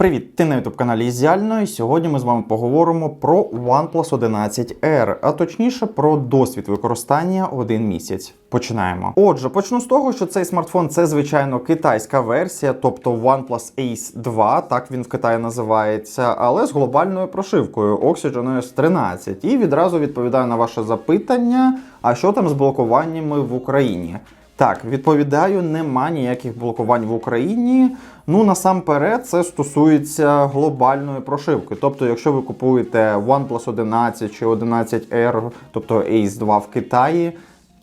Привіт, ти на youtube каналі Ізіально, і сьогодні ми з вами поговоримо про OnePlus 11R, а точніше про досвід використання один місяць. Починаємо. Отже, почну з того, що цей смартфон це звичайно китайська версія, тобто OnePlus Ace 2, так він в Китаї називається, але з глобальною прошивкою Oxygen OS 13. І відразу відповідаю на ваше запитання: а що там з блокуваннями в Україні? Так, відповідаю, нема ніяких блокувань в Україні. Ну насамперед, це стосується глобальної прошивки. Тобто, якщо ви купуєте OnePlus 11 чи 11R, тобто Ace 2 в Китаї,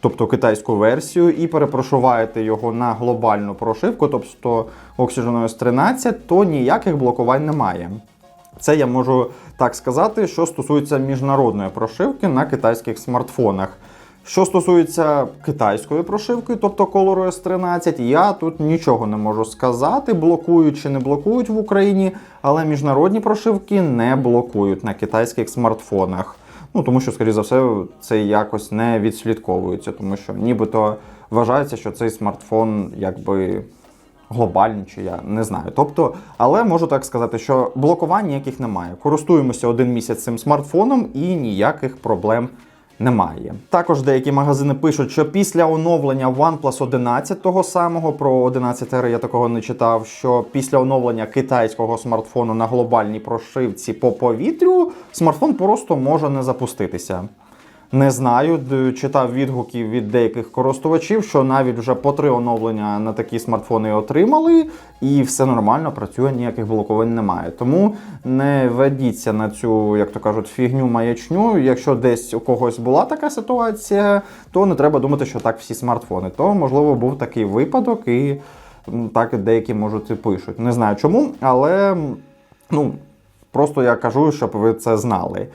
тобто китайську версію, і перепрошуваєте його на глобальну прошивку, тобто Oxygen OS 13, то ніяких блокувань немає. Це я можу так сказати, що стосується міжнародної прошивки на китайських смартфонах. Що стосується китайської прошивки, тобто ColorOS 13, я тут нічого не можу сказати, блокують чи не блокують в Україні, але міжнародні прошивки не блокують на китайських смартфонах. Ну тому що, скоріше за все, це якось не відслідковується, тому що нібито вважається, що цей смартфон якби. Глобальні чи я не знаю. Тобто, але можу так сказати, що блокувань ніяких немає. Користуємося один місяць цим смартфоном і ніяких проблем немає. Також деякі магазини пишуть, що після оновлення OnePlus 11 того самого про 11 r я такого не читав. Що після оновлення китайського смартфону на глобальній прошивці по повітрю смартфон просто може не запуститися. Не знаю, читав відгуки від деяких користувачів, що навіть вже по три оновлення на такі смартфони отримали, і все нормально, працює, ніяких блокувань немає. Тому не ведіться на цю, як то кажуть, фігню маячню. Якщо десь у когось була така ситуація, то не треба думати, що так всі смартфони. То можливо був такий випадок, і так деякі можуть і пишуть. Не знаю чому, але ну просто я кажу, щоб ви це знали.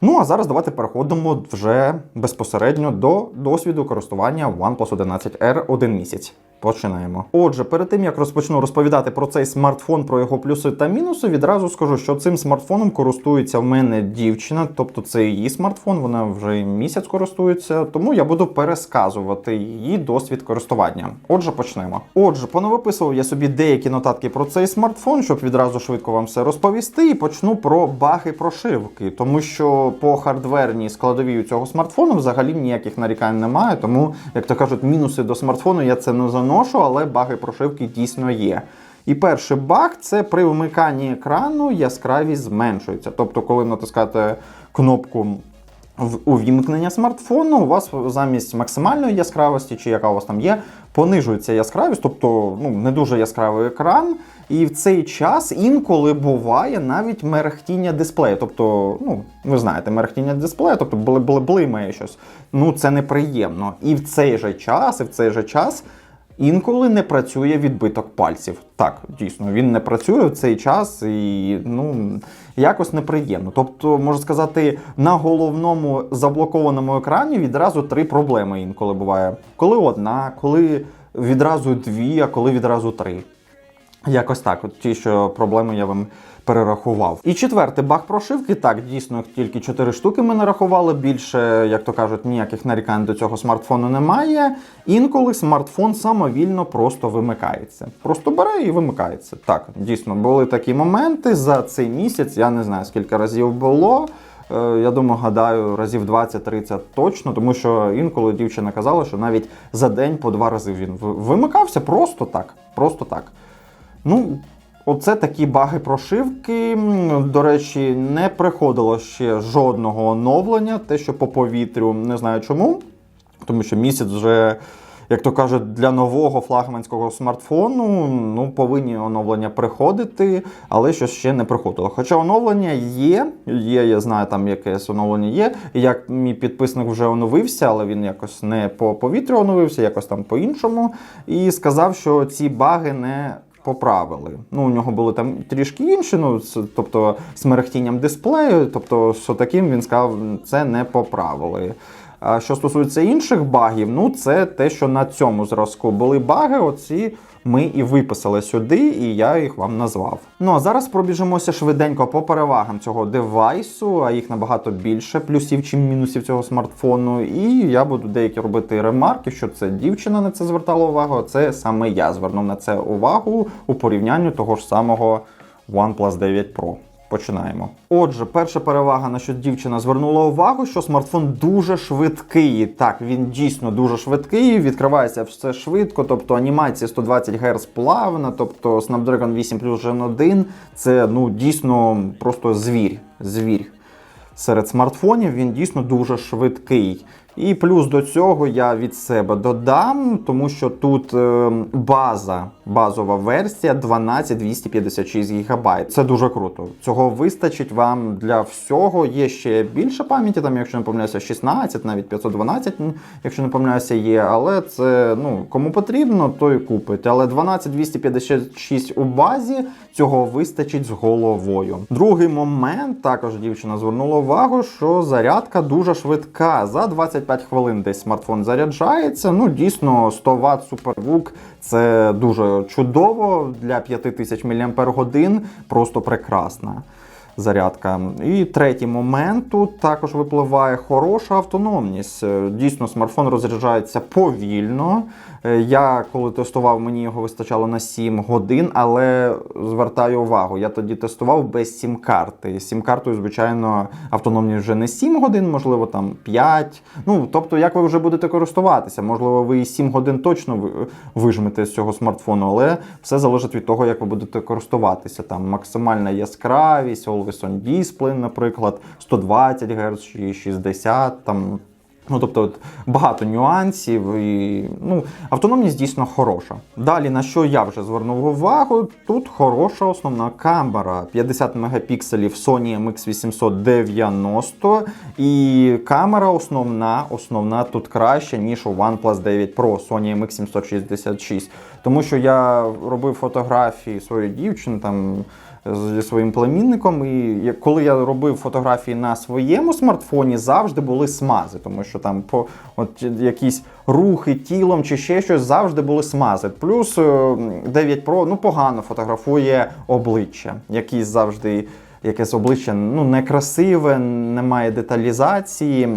Ну а зараз давайте переходимо вже безпосередньо до досвіду користування OnePlus 11R один місяць. Починаємо. Отже, перед тим як розпочну розповідати про цей смартфон, про його плюси та мінуси, відразу скажу, що цим смартфоном користується в мене дівчина, тобто це її смартфон, вона вже місяць користується, тому я буду пересказувати її досвід користування. Отже, почнемо. Отже, понавиписував я собі деякі нотатки про цей смартфон, щоб відразу швидко вам все розповісти, і почну про баги прошивки, тому що по хардверній складовій у цього смартфону взагалі ніяких нарікань немає. Тому, як то кажуть, мінуси до смартфону я це не заношу, але баги прошивки дійсно є. І перший баг це при вмиканні екрану яскравість зменшується. Тобто, коли натискати кнопку увімкнення смартфону, у вас замість максимальної яскравості, чи яка у вас там є, понижується яскравість, тобто ну, не дуже яскравий екран. І в цей час інколи буває навіть мерехтіння дисплею. Тобто, ну, ви знаєте, мерехтіння дисплею, тобто бли- бли- блимає щось. Ну, це неприємно. І в цей же час, і в цей же час Інколи не працює відбиток пальців. Так, дійсно, він не працює в цей час і ну якось неприємно. Тобто, можна сказати, на головному заблокованому екрані відразу три проблеми інколи буває. Коли одна, коли відразу дві, а коли відразу три. Якось так, от ті, що проблеми я вам перерахував. І четвертий баг прошивки. Так, дійсно, тільки 4 штуки ми нарахували. Більше, як то кажуть, ніяких нарікань до цього смартфону немає. Інколи смартфон самовільно просто вимикається. Просто бере і вимикається. Так, дійсно, були такі моменти за цей місяць. Я не знаю, скільки разів було. Е, Я думаю, гадаю, разів 20-30 точно, тому що інколи дівчина казала, що навіть за день по два рази він вимикався просто так. Просто так. Ну, оце такі баги прошивки. До речі, не приходило ще жодного оновлення, те, що по повітрю, не знаю чому. Тому що місяць вже, як то кажуть, для нового флагманського смартфону ну, повинні оновлення приходити, але щось ще не приходило. Хоча оновлення є, є, я знаю, там якесь оновлення є. Як мій підписник вже оновився, але він якось не по повітрю оновився, якось там по-іншому. І сказав, що ці баги не поправили. Ну, у нього були там трішки інші, ну, тобто з мерехтінням дисплею, тобто що таким він сказав, це не поправили. Що стосується інших багів, ну це те, що на цьому зразку були баги, оці ми і виписали сюди, і я їх вам назвав. Ну а зараз пробіжимося швиденько по перевагам цього девайсу, а їх набагато більше, плюсів чи мінусів цього смартфону. І я буду деякі робити ремарки, що це дівчина на це звертала увагу, а це саме я звернув на це увагу у порівнянні того ж самого OnePlus 9 Pro. Починаємо. Отже, перша перевага, на що дівчина звернула увагу, що смартфон дуже швидкий. Так, він дійсно дуже швидкий, відкривається все швидко, тобто анімація 120 Гц плавна, тобто Snapdragon 8 Plus Gen 1 це ну дійсно просто звір. Звір. Серед смартфонів він дійсно дуже швидкий. І плюс до цього я від себе додам, тому що тут е, база, базова версія 12256 ГБ. Це дуже круто. Цього вистачить вам для всього. Є ще більше пам'яті, там, якщо не помиляюся, 16, навіть 512, якщо не помиляюся, є. Але це ну кому потрібно, то і купить. Але 12256 у базі цього вистачить з головою. Другий момент також дівчина звернула увагу, що зарядка дуже швидка. За 25 хвилин десь смартфон заряджається. Ну, дійсно, 100 Вт супервук – це дуже чудово для 5000 мАч, просто прекрасна. Зарядка. І третій момент тут також випливає хороша автономність. Е, Дійсно, смартфон розряджається повільно. Е, Я коли тестував, мені його вистачало на 7 годин, але звертаю увагу, я тоді тестував без сім-карти. З сім-картою, звичайно, автономність вже не 7 годин, можливо, там 5. Ну, тобто, як ви вже будете користуватися, можливо, ви і 7 годин точно ви- вижмете з цього смартфону, але все залежить від того, як ви будете користуватися. Там максимальна яскравість, Always On Display, наприклад, 120 Гц чи 60 там. Ну, тобто от, багато нюансів і ну, автономність дійсно хороша. Далі, на що я вже звернув увагу, тут хороша основна камера. 50 мегапікселів Sony MX890. І камера основна, основна тут краще, ніж у OnePlus 9 Pro Sony MX766. Тому що я робив фотографії своєї дівчини там зі своїм племінником. І коли я робив фотографії на своєму смартфоні, завжди були смази, тому що там по от якісь рухи тілом чи ще щось завжди були смази. Плюс е, 9 Pro ну погано фотографує обличчя, якісь завжди. Якесь обличчя ну некрасиве, немає деталізації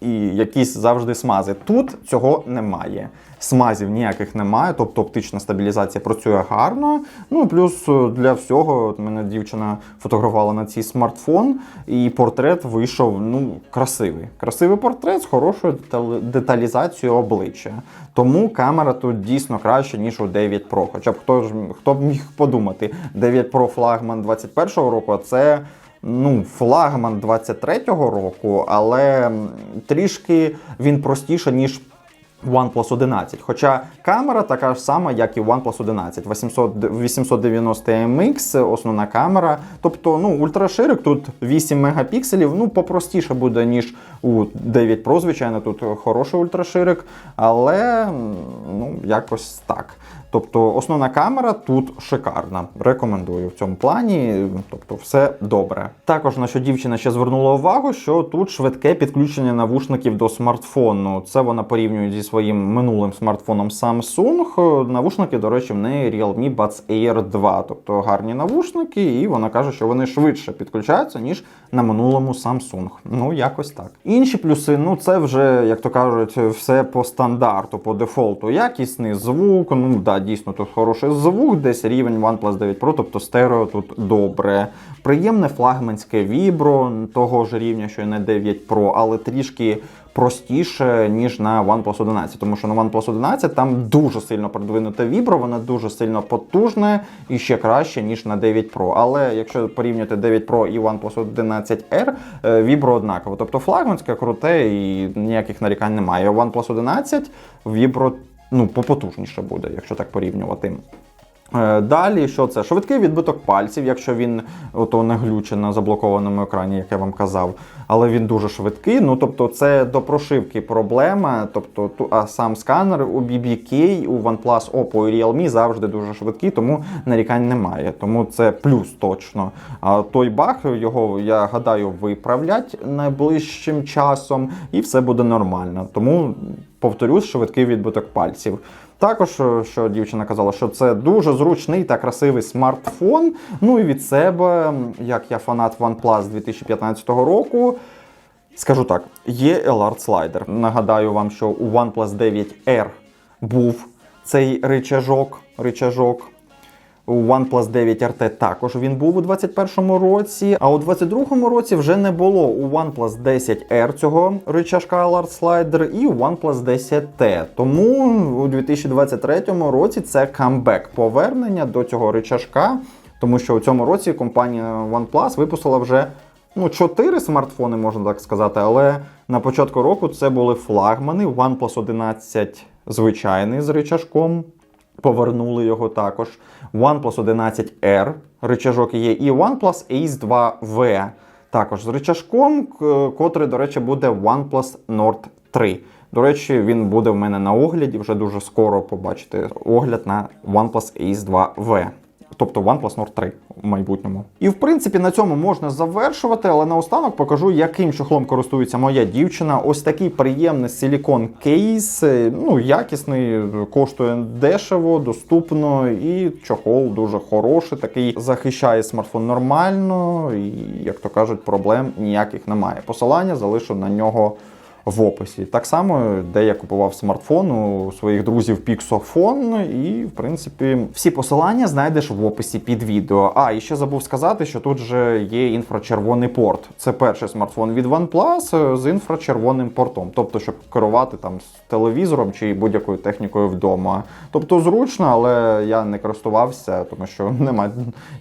і якісь завжди смази. Тут цього немає. Смазів ніяких немає, тобто оптична стабілізація працює гарно. Ну плюс е, для всього от мене дівчина фотографувала на цей смартфон, і портрет вийшов ну красивий. Красивий портрет з хорошою деталізацією обличчя. Тому камера тут дійсно краща, ніж у 9 Pro. Хоча б хто ж хто б міг подумати, 9 Pro флагман 21-го року, це ну, флагман 23-го року, але трішки він простіше, ніж OnePlus 11. Хоча камера така ж сама, як і OnePlus 11. 800, 890 MX, основна камера. Тобто, ну, ультраширик тут 8 мегапікселів, ну, попростіше буде, ніж у 9 Pro, звичайно, тут хороший ультраширик, але ну, якось так. Тобто основна камера тут шикарна. Рекомендую в цьому плані. Тобто, все добре. Також на що дівчина ще звернула увагу, що тут швидке підключення навушників до смартфону. Це вона порівнює зі своїм минулим смартфоном Samsung. Навушники, до речі, в неї Realme Buds Air 2, тобто гарні навушники, і вона каже, що вони швидше підключаються, ніж на минулому Samsung. Ну, якось так. Інші плюси, ну це вже, як то кажуть, все по стандарту, по дефолту. Якісний звук, ну да, дійсно тут хороший звук, десь рівень OnePlus 9 Pro, тобто стерео тут добре. Приємне флагманське вібро того ж рівня, що і на 9 Pro, але трішки простіше, ніж на OnePlus 11. Тому що на OnePlus 11 там дуже сильно продвинуте вібро, воно дуже сильно потужне і ще краще, ніж на 9 Pro. Але якщо порівнювати 9 Pro і OnePlus 11R, е, вібро однаково. Тобто флагманське круте і ніяких нарікань немає. OnePlus 11 вібро ну, попотужніше буде, якщо так порівнювати. Е, Далі, що це? Швидкий відбиток пальців, якщо він ото не глюче на заблокованому екрані, як я вам казав. Але він дуже швидкий. Ну тобто, це до прошивки проблема. Тобто, а сам сканер у BBK, у OnePlus, Oppo і Realme завжди дуже швидкий, тому нарікань немає. Тому це плюс точно. А той баг його, я гадаю, виправлять найближчим часом, і все буде нормально. Тому повторюсь, швидкий відбиток пальців. Також, е, що дівчина казала, що це дуже зручний та красивий смартфон. Ну і від себе, як я фанат OnePlus 2015 року, скажу так: є LR слайдер. Нагадаю вам, що у OnePlus 9R був цей ричажок, рычажок. У OnePlus 9 RT також він був у 2021 році, а у 2022 році вже не було у OnePlus 10R цього рычажка Alert Slider і у OnePlus 10T. Тому у 2023 році це камбек повернення до цього рычажка, тому що у цьому році компанія OnePlus випустила вже ну, чотири смартфони, можна так сказати, але на початку року це були флагмани OnePlus 11 звичайний з рычажком. Повернули його також. OnePlus 11R речажок є, і OnePlus Ace 2V також з рычажком, к- котрий, до речі, буде OnePlus Nord 3. До речі, він буде в мене на огляді. Вже дуже скоро побачите огляд на OnePlus Ace 2V. Тобто OnePlus Nord 3 в майбутньому. І в принципі на цьому можна завершувати, але наостанок покажу, яким чохлом користується моя дівчина. Ось такий приємний силікон кейс, ну якісний, коштує дешево, доступно, і чохол дуже хороший, такий захищає смартфон нормально, і, як то кажуть, проблем ніяких немає. Посилання залишу на нього в описі. Так само, де я купував смартфон у своїх друзів Pixofon, і в принципі всі посилання знайдеш в описі під відео. А і ще забув сказати, що тут же є інфрачервоний порт. Це перший смартфон від OnePlus з інфрачервоним портом, тобто, щоб керувати там з телевізором чи будь-якою технікою вдома. Тобто зручно, але я не користувався, тому що немає,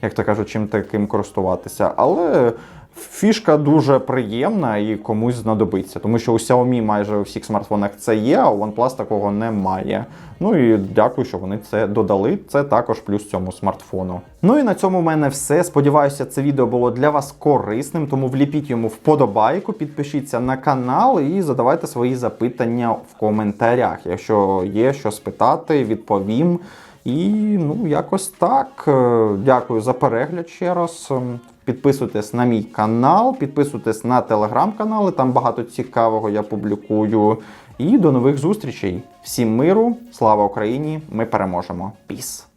як то кажуть, чим таким користуватися. Але Фішка дуже приємна і комусь знадобиться, тому що у Xiaomi майже у всіх смартфонах це є, а у OnePlus такого немає. Ну і дякую, що вони це додали. Це також плюс цьому смартфону. Ну і на цьому в мене все. Сподіваюся, це відео було для вас корисним, тому вліпіть йому вподобайку, підпишіться на канал і задавайте свої запитання в коментарях. Якщо є що спитати, відповім. І ну, якось так. Е, Дякую за перегляд ще раз. Підписуйтесь на мій канал, підписуйтесь на телеграм-канали, там багато цікавого я публікую. І до нових зустрічей. Всім миру, слава Україні! Ми переможемо. Піс!